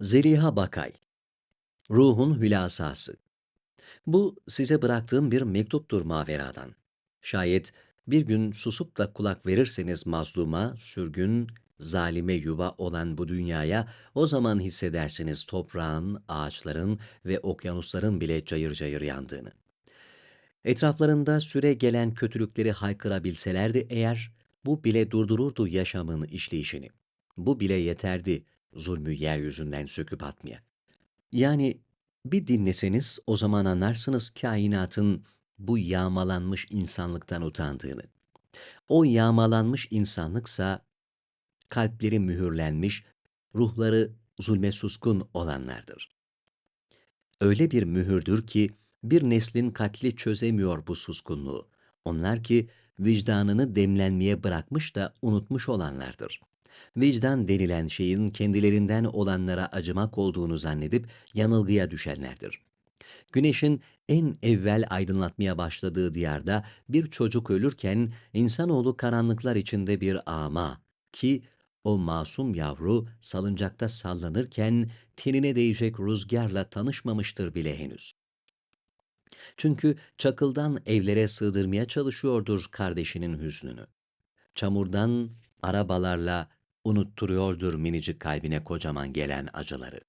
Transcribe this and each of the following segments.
Zeliha Bakay Ruhun Hülasası Bu size bıraktığım bir mektuptur maveradan. Şayet bir gün susup da kulak verirseniz mazluma, sürgün, zalime yuva olan bu dünyaya, o zaman hissedersiniz toprağın, ağaçların ve okyanusların bile cayır cayır yandığını. Etraflarında süre gelen kötülükleri haykırabilselerdi eğer, bu bile durdururdu yaşamın işleyişini. Bu bile yeterdi zulmü yeryüzünden söküp atmaya. Yani bir dinleseniz o zaman anlarsınız kainatın bu yağmalanmış insanlıktan utandığını. O yağmalanmış insanlıksa kalpleri mühürlenmiş, ruhları zulme suskun olanlardır. Öyle bir mühürdür ki bir neslin katli çözemiyor bu suskunluğu. Onlar ki vicdanını demlenmeye bırakmış da unutmuş olanlardır. Vicdan denilen şeyin kendilerinden olanlara acımak olduğunu zannedip yanılgıya düşenlerdir. Güneşin en evvel aydınlatmaya başladığı diyarda bir çocuk ölürken insanoğlu karanlıklar içinde bir ama ki o masum yavru salıncakta sallanırken tenine değecek rüzgarla tanışmamıştır bile henüz. Çünkü çakıldan evlere sığdırmaya çalışıyordur kardeşinin hüznünü. Çamurdan arabalarla unutturuyordur minicik kalbine kocaman gelen acıları.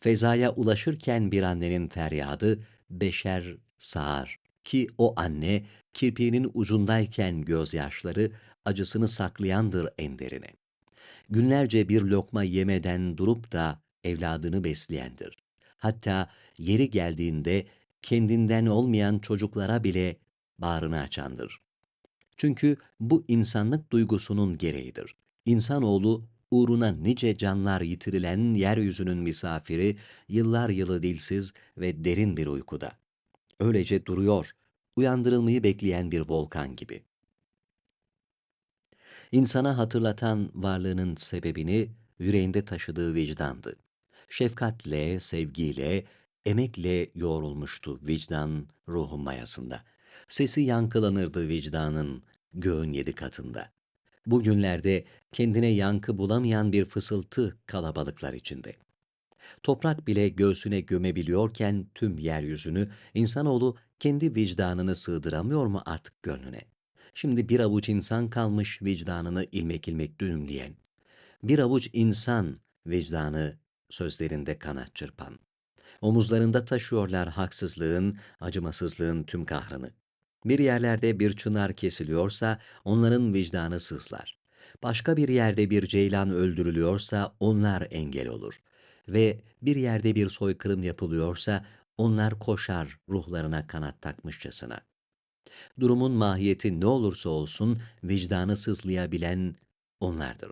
Fezaya ulaşırken bir annenin feryadı beşer sağar ki o anne kirpiğinin ucundayken gözyaşları acısını saklayandır en derine. Günlerce bir lokma yemeden durup da evladını besleyendir. Hatta yeri geldiğinde kendinden olmayan çocuklara bile bağrını açandır. Çünkü bu insanlık duygusunun gereğidir. İnsanoğlu uğruna nice canlar yitirilen yeryüzünün misafiri, yıllar yılı dilsiz ve derin bir uykuda. Öylece duruyor, uyandırılmayı bekleyen bir volkan gibi. İnsana hatırlatan varlığının sebebini yüreğinde taşıdığı vicdandı. Şefkatle, sevgiyle, emekle yoğrulmuştu vicdan ruhun mayasında. Sesi yankılanırdı vicdanın göğün yedi katında. Bugünlerde kendine yankı bulamayan bir fısıltı kalabalıklar içinde. Toprak bile göğsüne gömebiliyorken tüm yeryüzünü insanoğlu kendi vicdanını sığdıramıyor mu artık gönlüne? Şimdi bir avuç insan kalmış vicdanını ilmek ilmek düğümleyen. Bir avuç insan vicdanı sözlerinde kanat çırpan. Omuzlarında taşıyorlar haksızlığın, acımasızlığın tüm kahrını. Bir yerlerde bir çınar kesiliyorsa onların vicdanı sızlar. Başka bir yerde bir ceylan öldürülüyorsa onlar engel olur. Ve bir yerde bir soykırım yapılıyorsa onlar koşar ruhlarına kanat takmışçasına. Durumun mahiyeti ne olursa olsun vicdanı sızlayabilen onlardır.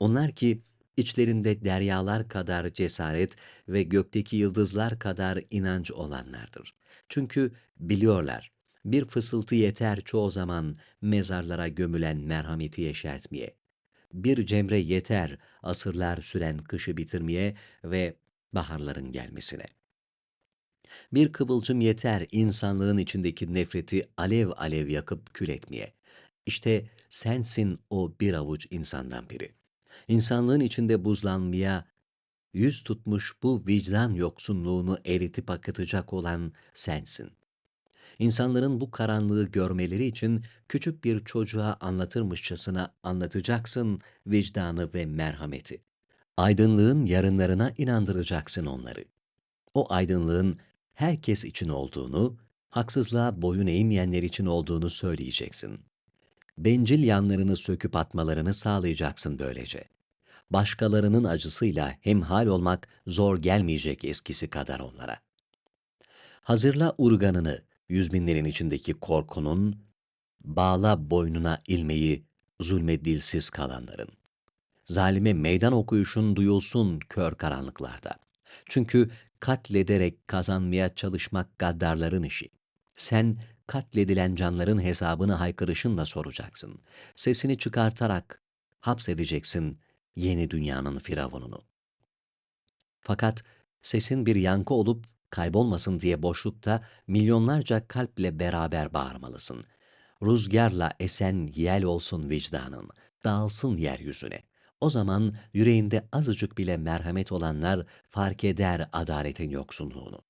Onlar ki içlerinde deryalar kadar cesaret ve gökteki yıldızlar kadar inanç olanlardır. Çünkü biliyorlar, bir fısıltı yeter çoğu zaman mezarlara gömülen merhameti yeşertmeye. Bir cemre yeter asırlar süren kışı bitirmeye ve baharların gelmesine. Bir kıvılcım yeter insanlığın içindeki nefreti alev alev yakıp kül etmeye. İşte sensin o bir avuç insandan biri. İnsanlığın içinde buzlanmaya, yüz tutmuş bu vicdan yoksunluğunu eritip akıtacak olan sensin. İnsanların bu karanlığı görmeleri için küçük bir çocuğa anlatırmışçasına anlatacaksın vicdanı ve merhameti. Aydınlığın yarınlarına inandıracaksın onları. O aydınlığın herkes için olduğunu, haksızlığa boyun eğmeyenler için olduğunu söyleyeceksin. Bencil yanlarını söküp atmalarını sağlayacaksın böylece. Başkalarının acısıyla hemhal olmak zor gelmeyecek eskisi kadar onlara. Hazırla urganını, yüz binlerin içindeki korkunun, bağla boynuna ilmeği zulme dilsiz kalanların. Zalime meydan okuyuşun duyulsun kör karanlıklarda. Çünkü katlederek kazanmaya çalışmak gaddarların işi. Sen katledilen canların hesabını haykırışınla soracaksın. Sesini çıkartarak hapsedeceksin yeni dünyanın firavununu. Fakat sesin bir yankı olup kaybolmasın diye boşlukta milyonlarca kalple beraber bağırmalısın. Rüzgarla esen yel olsun vicdanın, dağılsın yeryüzüne. O zaman yüreğinde azıcık bile merhamet olanlar fark eder adaletin yoksunluğunu.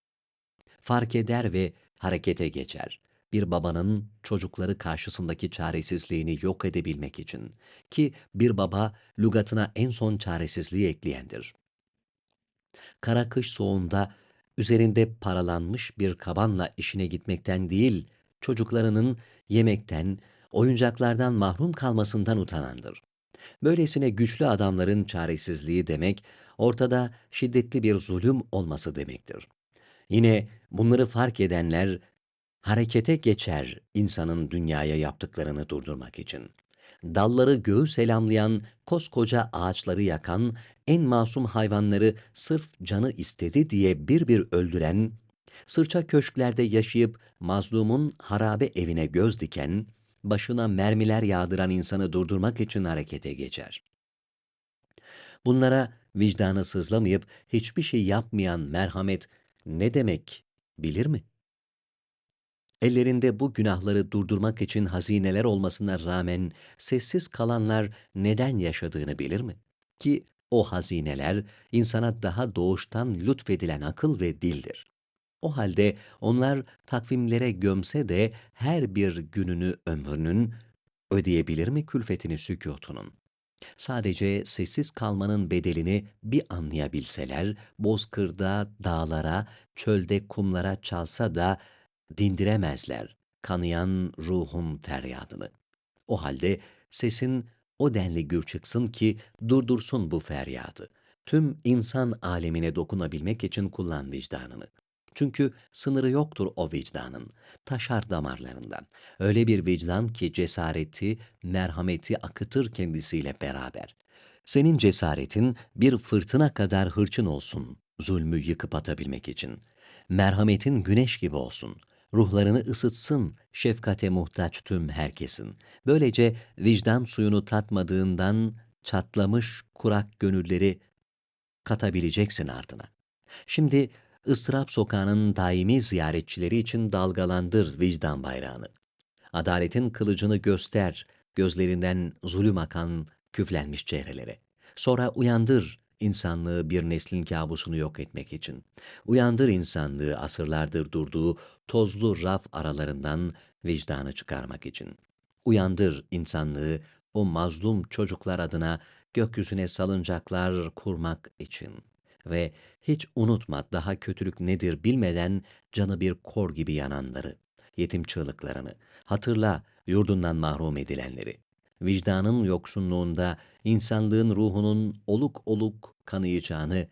Fark eder ve harekete geçer. Bir babanın çocukları karşısındaki çaresizliğini yok edebilmek için ki bir baba lügatına en son çaresizliği ekleyendir. Kara kış soğuğunda üzerinde paralanmış bir kabanla işine gitmekten değil, çocuklarının yemekten, oyuncaklardan mahrum kalmasından utanandır. Böylesine güçlü adamların çaresizliği demek, ortada şiddetli bir zulüm olması demektir. Yine bunları fark edenler harekete geçer insanın dünyaya yaptıklarını durdurmak için. Dalları göğü selamlayan, koskoca ağaçları yakan, en masum hayvanları sırf canı istedi diye bir bir öldüren, sırça köşklerde yaşayıp mazlumun harabe evine göz diken, başına mermiler yağdıran insanı durdurmak için harekete geçer. Bunlara vicdanı sızlamayıp hiçbir şey yapmayan merhamet ne demek bilir mi? Ellerinde bu günahları durdurmak için hazineler olmasına rağmen sessiz kalanlar neden yaşadığını bilir mi? Ki o hazineler insana daha doğuştan lütfedilen akıl ve dildir. O halde onlar takvimlere gömse de her bir gününü ömrünün ödeyebilir mi külfetini sükutunun? Sadece sessiz kalmanın bedelini bir anlayabilseler, bozkırda, dağlara, çölde kumlara çalsa da dindiremezler kanayan ruhun feryadını. O halde sesin o denli gür çıksın ki durdursun bu feryadı. Tüm insan alemine dokunabilmek için kullan vicdanını. Çünkü sınırı yoktur o vicdanın. Taşar damarlarından. Öyle bir vicdan ki cesareti, merhameti akıtır kendisiyle beraber. Senin cesaretin bir fırtına kadar hırçın olsun, zulmü yıkıp atabilmek için. Merhametin güneş gibi olsun, ruhlarını ısıtsın, şefkate muhtaç tüm herkesin. Böylece vicdan suyunu tatmadığından çatlamış kurak gönülleri katabileceksin ardına. Şimdi ıstırap sokağının daimi ziyaretçileri için dalgalandır vicdan bayrağını. Adaletin kılıcını göster, gözlerinden zulüm akan küflenmiş çehrelere. Sonra uyandır insanlığı bir neslin kabusunu yok etmek için. Uyandır insanlığı asırlardır durduğu tozlu raf aralarından vicdanı çıkarmak için. Uyandır insanlığı o mazlum çocuklar adına gökyüzüne salıncaklar kurmak için.'' ve hiç unutma daha kötülük nedir bilmeden canı bir kor gibi yananları, yetim çığlıklarını, hatırla yurdundan mahrum edilenleri. Vicdanın yoksunluğunda insanlığın ruhunun oluk oluk kanayacağını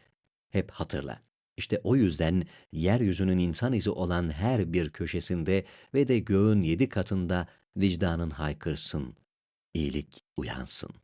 hep hatırla. İşte o yüzden yeryüzünün insan izi olan her bir köşesinde ve de göğün yedi katında vicdanın haykırsın, iyilik uyansın.